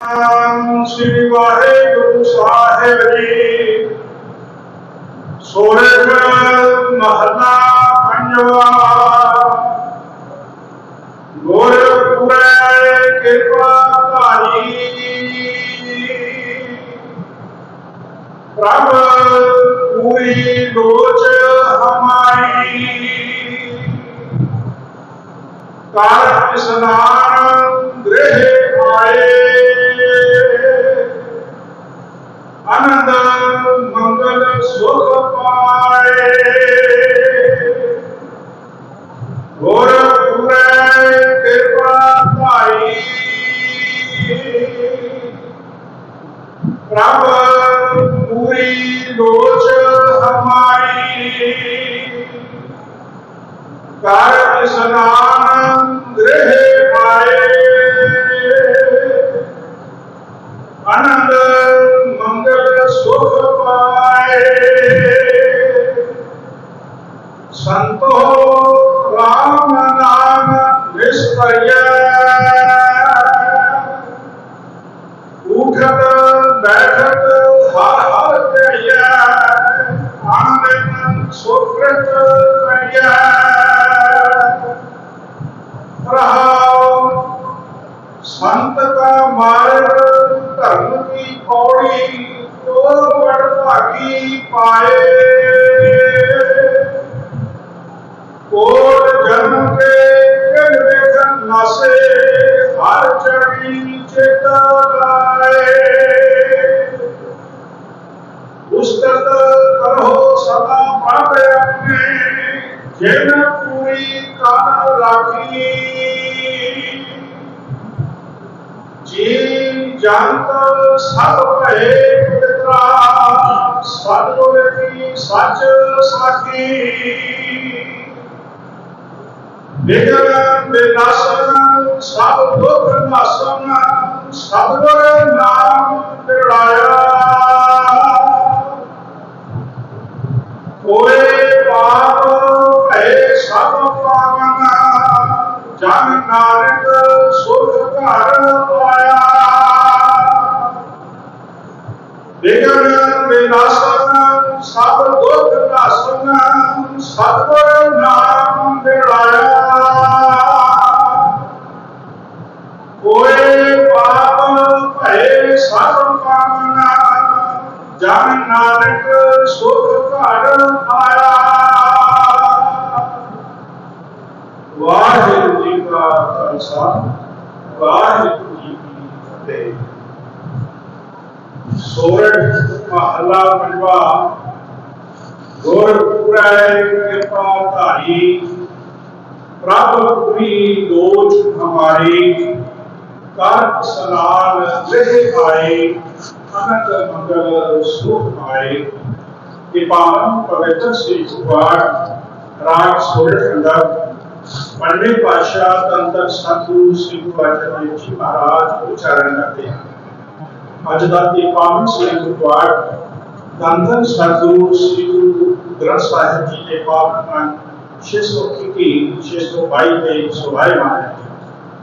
श्री वाहेगुरु साहेब जी सोरे महला पंजवा। गोरखपुरे कृपा प्रभ पूरी लोच हमारी। कर स्नान गृह मंगल सुख पाए गोरखपुरे कृपा पाई। प्रभ पूरी दोष हमारी। कर सनानंद रहे। संतो राम नाम विस्मय उठत, बैठत हाय आँगन सुकृत संत का मार्ग, धर्म की पौड़ी तो बड़ भागी पाए। जन्म के जनरेशन करो सदा पापे अपने पूरी कान राखी। जीव जानकर सब कहे पितरा सतगुर की सच साखी। ਬਿਨਾਸ਼ਨ ਸਭ ਦੁੱਖ ਨਾਸ਼ਨ ਸਤਿਗੁਰ ਨਾਮ ਤਿਰੜਾਇਆ ਹੋਏ ਪਾਪ, ਭਏ ਸਭ ਪਾਵਨ ਜਨ ਨਾਨਕ ਸੁਖ ਘਰ ਪਾਇਆ। ਬਿਗਨ ਬਿਨਾਸ਼ਨ ਸਭ ਦੁੱਖ ਭਏ ਸਭ ਪਾਵਨ, ਜਨ ਨਾਨਕ ਸੁਖ ਘਰ ਪਾਇਆ। ਵਾਹਿਗੁਰੂ ਜੀ ਕਾ ਖਾਲਸਾ, ਵਾਹਿਗੁਰੂ ਜੀ ਕੀ ਫਤਿਹ। ਸੋਰਠ ਮਹਲਾ ਪੰਜਵਾ, ਗੁਰਪੁਰੇ ਕਿਰਪਾ ਧਾਰੀ, ਪ੍ਰਭ ਪੂਰੀ ਲੋਚ ਹਮਾਰੀ कर सलाल आए अनंत मंगल सुख आए पवित्र श्री कुमार राग तंत्र श्री गुरुवाचन जी महाराज उच्चारण करते हैं। अजदाती पावन श्री गुरुद्वार तंत्र साधु श्री गुरु ग्रंथ साहिब जी के पावन छह सौ इक्कीस छह सौ बाईस में शोभायमान